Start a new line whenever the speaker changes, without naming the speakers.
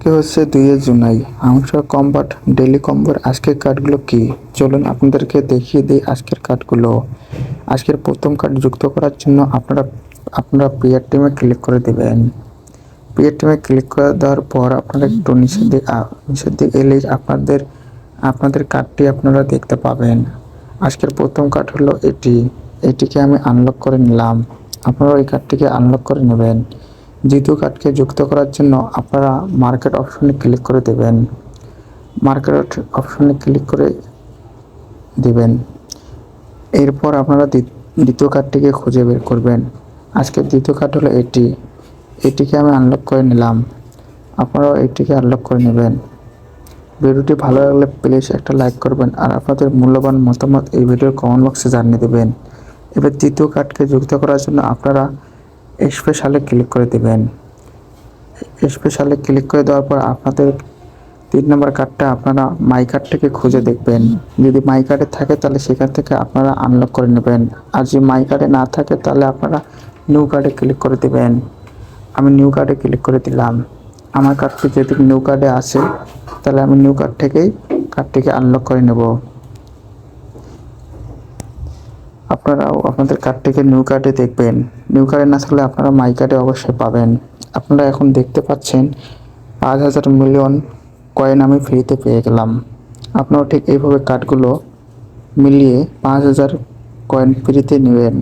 কে হচ্ছে দুইয়ে জুলাই আমরা কম্বাট ডেলি কম্বোর আজকের কার্ডগুলো কি? চলুন আপনাদেরকে দেখিয়ে দিই আজকের কার্ডগুলো আজকের প্রথম কার্ড যুক্ত করার জন্য আপনারা আপনারা প্লেয়ার টিমে ক্লিক করে দেবেন। প্লেয়ার টিমে ক্লিক করে দেওয়ার পর আপনারা একটু নিচের দিকে নিচের দিকে এলে আপনাদের আপনাদের কার্ডটি আপনারা দেখতে পাবেন। আজকের প্রথম কার্ড হলো এটি। এটিকে আমি আনলক করে নিলাম। আপনারা এই কার্ডটিকে আনলক করে নেবেন। দ্বিতীয় কার্ডকে যুক্ত করার জন্য আপনারা মার্কেট অপশনে ক্লিক করে দেবেন। মার্কেট অপশনে ক্লিক করে দেবেন। এরপর আপনারা দ্বি- দ্বিতীয় কার্ডটিকে খুঁজে বের করবেন। আজকের দ্বিতীয় কার্ড হলো এটি। এটিকে আমি আনলক করে নিলাম। আপনারাও এটিকে আনলক করে নেবেন। ভিডিওটি ভালো লাগলে প্লিজ একটা লাইক করবেন আর আপনাদের মূল্যবান মতামত এই ভিডিওর কমেন্ট বক্সে জানিয়ে দেবেন। এবার দ্বিতীয় কার্ডকে যুক্ত করার জন্য আপনারা স্পেশালে ক্লিক করে দেবেন। স্পেশালে ক্লিক করে দেওয়ার পর আপনাদের তিন নম্বর কার্ডটা আপনারা মাই কার্ড থেকে খুঁজে দেখবেন। যদি মাই কার্ডে থাকে তাহলে সেখান থেকে আপনারা আনলক করে নেবেন। আর যদি মাই কার্ডে না থাকে তাহলে আপনারা নিউ কার্ডে ক্লিক করে দেবেন। আমি নিউ কার্ডে ক্লিক করে দিলাম। আমার কার্ডটি যদি নিউ কার্ডে আসে তাহলে আমি নিউ কার্ড থেকেই কার্ডটিকে আনলক করে নেব। আপনারাও আপনাদের কার্ডটিকে নিউ কার্ডে দেখবেন। নিউ কার্ডে না থাকলে আপনারা মাই কার্ডে অবশ্যই পাবেন। আপনারা এখন দেখতে পাচ্ছেন পাঁচ হাজার মিলিয়ন কয়েন আমি ফ্রিতে পেয়ে গেলাম। আপনারা ঠিক এইভাবে কার্ডগুলো মিলিয়ে পাঁচ হাজার কয়েন ফ্রিতে নেবেন।